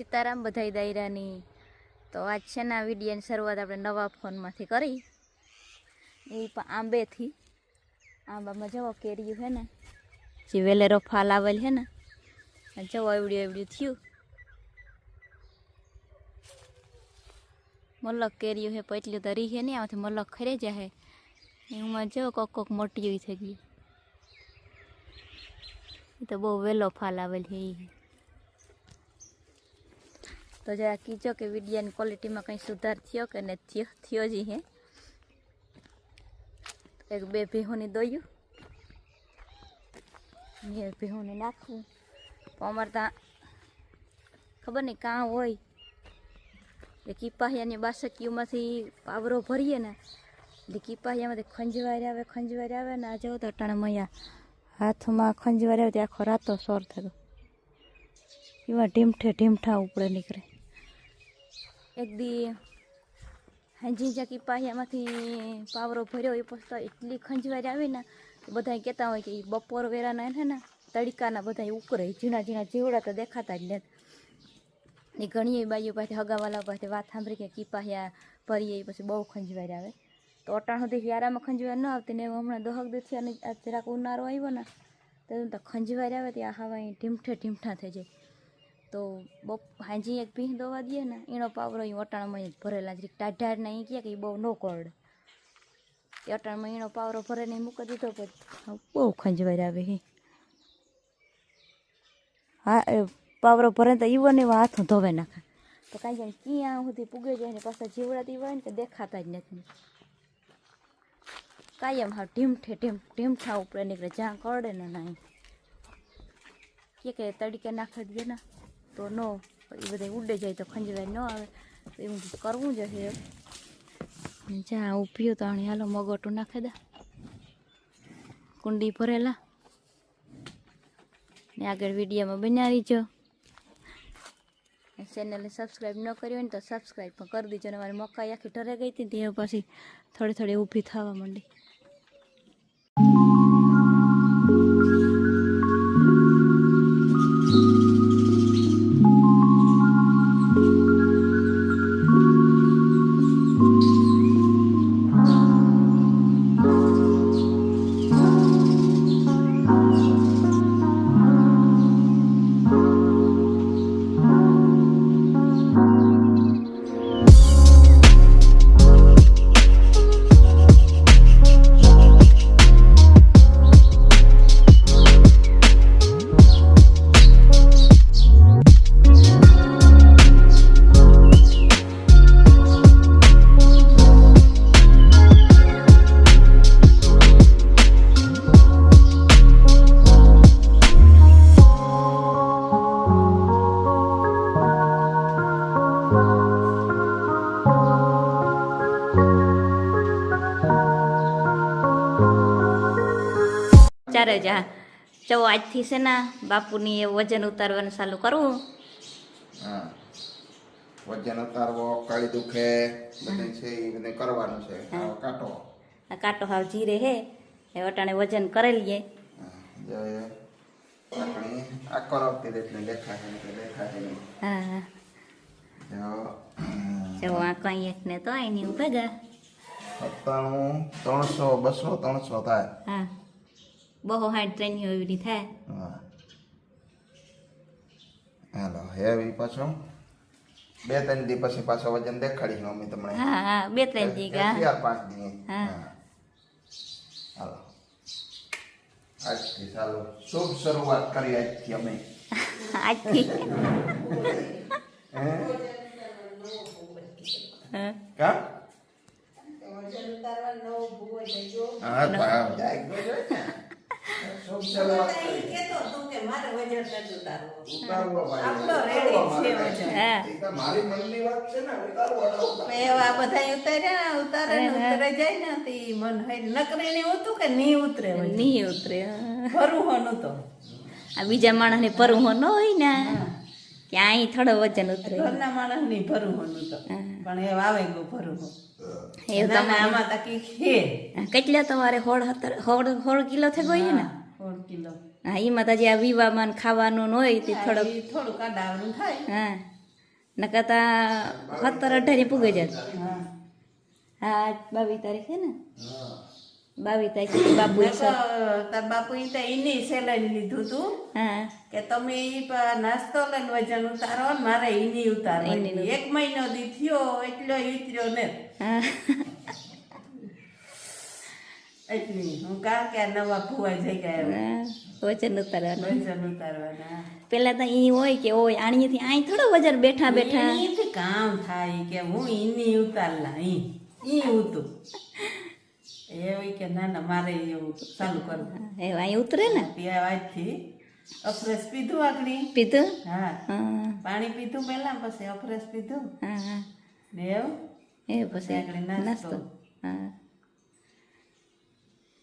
સીતારામ બધાઈ દાયરાની. તો આજ છે ને આ વિડીયાની શરૂઆત આપણે નવા ફોનમાંથી કરી. એ આંબેથી. આંબામાં જવો કેરીયું છે ને. જે વેલેરો ફાલ આવેલ છે ને. જવો એવડ્યું એવડ્યું થયું. મલક કેરીયું છે પેટલું તો રીહે નહીં આમાંથી મલક ખરે જાય એમાં જો કોક કોક મોટી થઈ ગઈ. એ તો બહુ વહેલો ફાલ આવેલ છે એ તો જરા કીજો કે વિડીયાની ક્વોલિટીમાં કંઈ સુધાર થયો કે ને થયો થયો જ હે. એક બે ભેહોની દોયું. ને ભેહોને નાખવું અમારે ત્યાં ખબર નહીં કાં હોય. એ કીપાહિયાની બાસકીઓમાંથી પાવરો ભરીએ ને, એટલે કીપાહિયામાંથી ખંજવારી આવે ખંજવારી આવે ને આ જાઓ તો અટાણા મૈયા હાથમાં ખંજવારી આવે, તે આખો રાતો સોર થતો એવા ઢીમઠે ઢીમઠા ઉપડે નીકળે. એક દી હાજી જાકી પાયામાંથી પાવરો ભર્યો એ પછી એટલી ખંજવારી આવી ને બધા કહેતા હોય કે બપોર વેરાના એને ને, તડકાના બધા ઉકરે, ઝીણા ઝીણા જીવડા તો દેખાતા જ નથી. એ ઘણી બાઈઓ પાસે હગાવાલા પાસે વાત સાંભળી કે કીપાહિયા ભરીએ પછી બહુ ખંજવારી આવે. તો અટાણ સુધી હિયારામાં ખંજવારી ન આવતી, ને હમણાં દહક દિવસથી અને જરાક ઉનાળો આવ્યો ને, તો ખંજવારી આવે, ત્યાં હવા ઢીમઠે ઢીમઠા થઈ જાય. તો બપ હાજી એક ભીંહ દોવા દે ને, એનો પાવરો એ અટાણામાં જ ભરેલા જરીક ટાઢાડના એ કહે કે એ બહુ ન કરડે એ અટાણામાં એનો પાવરો ભરીને મૂકી દીધો પછી બહુ ખંજવારી આવે હે. હા, એ પાવરો ભરે તો ઈવો ને એવા હાથું ધોવે નાખે. તો કાંઈ જાય ક્યાં સુધી પૂગે જાય ને પાછા જીવડાતી હોય ને તો દેખાતા જ નથી. કાયમ હા ઢીમઠે ઢીમ, ઢીમઠા ઉપરે નીકળે, જ્યાં કરડે ને ના કે કે તડકે નાખી દે ને તો નો એ બધા ઉડે જાય તો ખંજવાય ન આવે. તો એવું કરવું જોઈએ જ્યાં ઉભ્યું તો આણે હાલો મગોટું નાખી દે. કુંડી ભરેલા. ને આગળ વિડીયોમાં બનાવી જો. ચેનલને સબસ્ક્રાઈબ ન કરી હોય ને તો સબસ્ક્રાઈબ પણ કરી દીજો ને મારી મકાઈ આખી ઠરે ગઈ હતી તે પછી થોડી થોડી ઊભી થવા માંડી. ચારે હા. જો આજથી છે ને બાપુની એ વજન ઉતારવાનું ચાલુ કરવું. હા. વજન ઉતારવો કળી દુખે બધું છે એ બધું કરવાનું છે. કાટો. આ કાટો હાવ જીરે હે. એ વટાણે વજન કરી લઈએ. આપણે આ એટલે દેખાય એટલે દેખાય નહીં. હા જો આ કંઈ ને તો સત્તાણું ત્રણસો બસો ત્રણસો થાય. હા. બહુ હાઈટ ટ્રેન એવી રીતે. થાય હા. હાલો હેવી પાછો બે ત્રણ દી પછી પાછો વજન દેખાડી અમે તમને. હા હા બે ત્રણ દી ગા ચાર પાંચ દી. હા. હાલો. આજથી ચાલો શુભ શરૂઆત કરી આજથી અમે. આજથી. હે? હા. કા? ને. શુભ શરૂઆત કરી ઉતારવો ભાઈ. આપણો ready છે વજન. હા. મારી મનની વાત છે ને ઉતારવો બધા ઉતાર્યા ઉતારે ને ઉતરે જાય ને તે મન હોય નકરી ને ઉતું કે નહીં ઉતરે વળી? ઉતરે હા. ફરું હોનું તો આ બીજા માણસને પરવું ન હોય ને કે અહીં થોડો વજન ઉતરે ઘરના માણસની ભરું હોનું તો. પણ એ આવે ગો ભરું હો ના, ના, તમારે આમાં તકી કેટલા તમારે હોળ હોળ હોળ કિલો થઈ ગયો છે ને કિલો. હા એમાં તો જે આ વિવામાં ને ખાવાનું ને હોય તે થોડોક થોડુંક થોડું કાઢાવાનું થાય. હા નકરતા સત્તર અઢારે પૂગે જાત હા. હા બાવીસ તારીખે ને? બાવીસ તારીખે બાપુ તો તાર બાપુ એ તો એની સેલાઈ લીધું તું હા. કે તમે ઈ નાસ્તો લઈને વજન ઉતારો ને મારે એની ઉતારો એક મહિનો દી થયો એટલો ઉતર્યો ને. હા. એટલી હું કે નવા ભુવા જઈ ગયા હા, વજન ઉતારવાનું. ઉતારવાના. પેલા તો ઈ હોય કે ઓય આણીથી આઈ થોડો વજન બેઠા બેઠા. એનીથી કામ થાય કે હું ઈની ઉતારલા ઈ ઈ ઉતું. એ હોય કે ના ના મારે એવું ચાલુ કરવું. એ અહીં ઉતરે ને? આજથી અફરેશ પીધું આગળ પીધું? હા. હા. પાણી પીધું પહેલા પછી અફરેશ પીધું? હા હા. ને એવું? એ પછી આગળ. નાસ્તો. હા.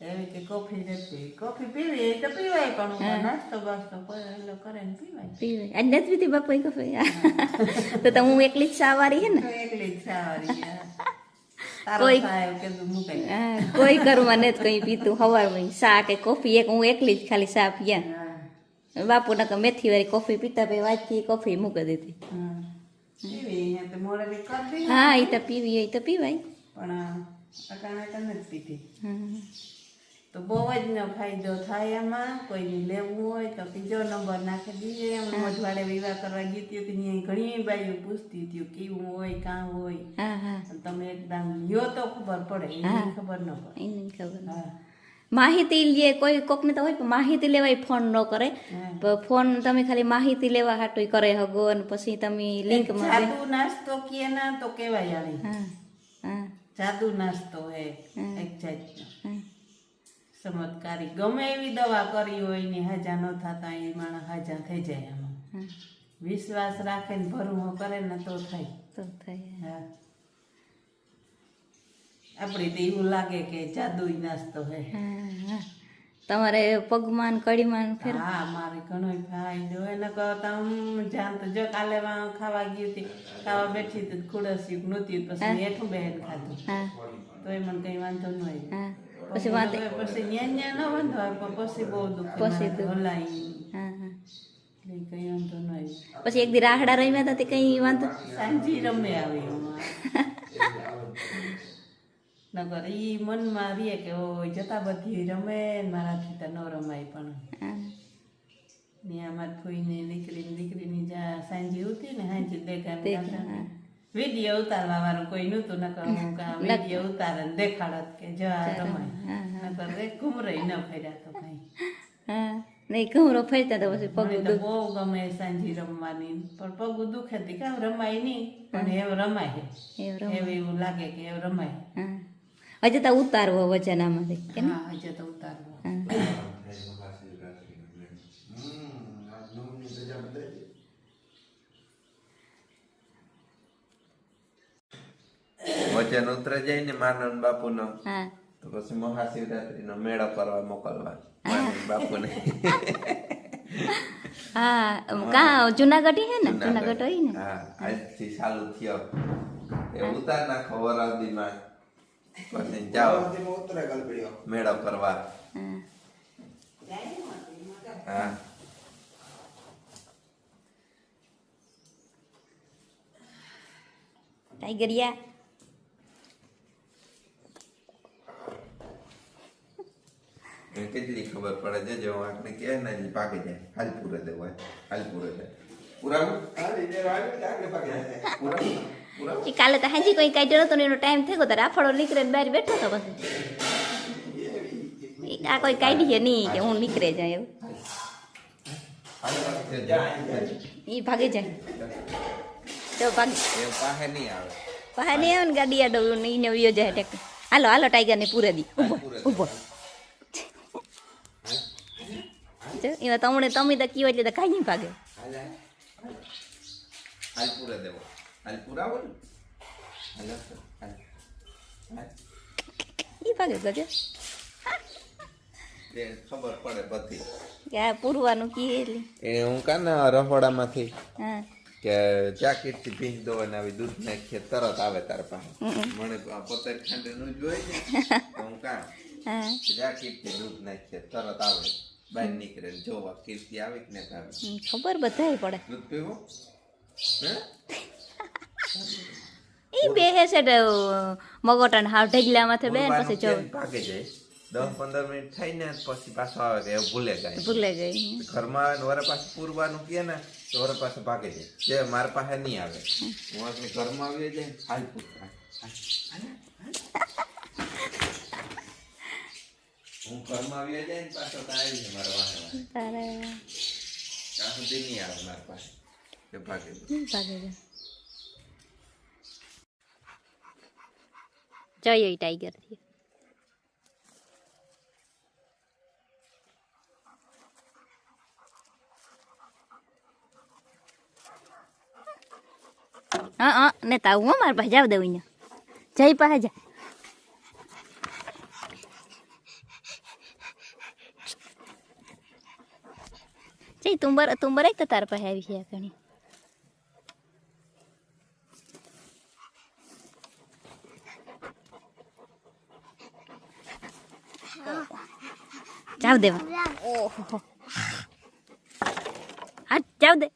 એવી કે કોફી નથી. કોફી પીવી તો પીવાય પણ નાસ્તો બાસ્તો એટલે કરે ને પીવાય. પીવે આજ નથી પીધી બાપુ કફે? તો તો હું એકલી જ સાવારી હે ને? એકલી જ સાવારી કોઈ- કોઈ ઘરમાં નથી કઈ પીતું સવારમાં ચા કે કોફી એક હું એકલી જ ખાલી ચા પીયા. બાપુ ના મેથી વાળી કોફી પીતા પે વાંચી કોફી મૂકી દીધી. હા. એ તો પીવી એ તો પીવાય. પણ અટાણે નથી. તો બહુ જ નો ફાયદો થાય એમાં. કોઈને લેવું હોય તો બીજો નંબર નાખી દઈએ એમ મોઢવાડે વિવાહ કરવા ગઈ હતી તો ત્યાં ઘણી બાઈઓ પૂછતી હતી કેવું હોય કાં હોય. તમે એકદમ લ્યો તો ખબર પડે. એની ખબર ન પડે. એને ખબર હા. માહિતી લે કોઈ કોકને તો હોય પણ માહિતી લેવાય ફોન ન કરે. ફોન તમે ખાલી માહિતી લેવા હાટુ કરે હગો અને પછી તમે લિંકમાં જાદુ નાસ્તો કે ના તો કેવાય આની. હા હા. જાદુ નાસ્તો હે. એક જાતનો. ચમત્કારી. ગમે એવી દવા કરી હોય ને હાજા ન થતા એ માણસ હાજા થઈ જાય આમાં. વિશ્વાસ રાખે ને ભરવો કરે ને તો થાય. તો થાય. હા. આપણે તો એવું લાગે કે જાદુ નાસ્તો હે. તમારે પગમાન કડીમાન ફેર હા મારે ઘણો ફાયદો હોય. ને કહો હું જાન તો જો કાલે ખાવા ગઈ હતી. ખાવા બેઠી તો ખુડસી નહોતી. પછી હેઠું બહેન ખાધું. તોય તો એ મને કઈ વાંધો ન આવ્યો હા. પછી વાંધે પછી ન્યા ન્યા ન વાંધો આવે પછી બહુ દુઃખ પછી હલાઈ હા હા કઈ વાંધો ન આવ્યો પછી એક દી રાહડા રમ્યા હતા તે કઈ વાંધો સાંજી રમે આવી નગર ઈ મનમાં રહે કે ઓય જતા બધી રમે મારાથી તો ન રમાય પણ ને અમાર ફોઈને દીકરીની દીકરીની જ્યાં સાંજી ઉતી ને સાંજી હા. વીડિયો ઉતારવાનું કોઈ નતું નકર હું કા વીડિયો ઉતારે ને દેખાડત કે જો આ રમાય નકર રે ઘુમરાઈ ન ફર્યા તો કઈ. નહીં ઘઉંરો ફરતા તો પછી પગ તો બહુ ગમે સાંજી રમવાની. પણ પગ દુખે થી કામ રમાય નહીં? પણ એવું રમાય એવું એવું લાગે કે એવું રમાય. હજે તો ઉતારવો વજન આમાંથી ને? હા હજે તો ઉતારવો હા હમ આજ નવમી રજા બધાય વચન ઉતરે જાય ને માનન બાપુનો. હા. તો પછી મહાશિવરાત્રીનો મેળો કરવા મોકલવા. બાપુને. હા કા જુનાગઢ હે ને? જુનાગઢ. હોય ને? હા આજથી ચાલુ થયો. એ ઉતાર નાખો વરાવદીમાં પછી જાઓ. મેળો કરવા. હા. હા. ટાઈગરિયા. કેટલી ખબર પડે? છે જો આપણે કે ને હજી પાકી જાય. હાલ પૂરે દેવું હાલ પૂરે જાય. પુરાવું કાલે તો હાજી કોઈ કાઢ્યો નતો ને એનો ટાઈમ થયો તો રાફડો નીકળે બહાર બેઠો તો પછી. આ કોઈ કાઢી છે નહીં કે હું નીકળે જાય એવું. એ ભાગી જાય. તો ભાગી એ પાસે નહીં આવે. પાસે નહીં આવે ને ગાડી આડો ઈને એને વયો જાય ટેક. હાલો હાલો ટાઈગર ને પૂરે દી. ઊભો ઊભો. જો એમાં તમને તમે તો કયો એટલે તો કાંઈ નહીં ભાગે. હાલ. હાલ. હાલ દેવો. હાલ પુરાવો ને. હાલ હાલ. હાલ. ભાગે ગજો ખબર પડે બધી. કે આ પૂરવાનું કી એ હું કાના રહોડામાંથી હા. કે જાકીટથી ભીંજ દો અને આવી દૂધ નાખીએ તરત આવે તાર પાસે. મને આ પોતે ખાંડનું જ હોય હું કામ જાકેટથી દૂધ નાખીએ તરત આવે. બહાર નીકળે ને જોવા કીર્તિ આવી કે ને આવે? ખબર બધાય પડે. દૂધ પીવો એ બે બેહે છે તો મગોટા ને હાવ માથે બે પછી જો. ભાગે જાય? દસ પંદર મિનિટ થઈ ને પછી પાછો આવે કે ભૂલે જાય. ભૂલે જાય ઘરમાં આવે ને વરે પાછું પૂરવાનું કે ને તો વરે પાછું ભાગે જાય. જે મારા પાસે નહીં આવે. હું ઘરમાં આવી જાય હાલ પૂરતા હું ઘરમાં આવી જાય ને પાછો તો આવી જાય મારા વાહે તારે ત્યાં સુધી નહીં આવે મારા પાસે. કે ભાગે જાય. ભાગે ગઈ ટાઈગરથી. હા હા ને તાવ મારા પાસે જાવ દઉં જઈ પાસે જા. બર તું બર તો તારા પાસે આવી છે ઘણી. જાવ દેવા. ઓહો. હા જાવ દે.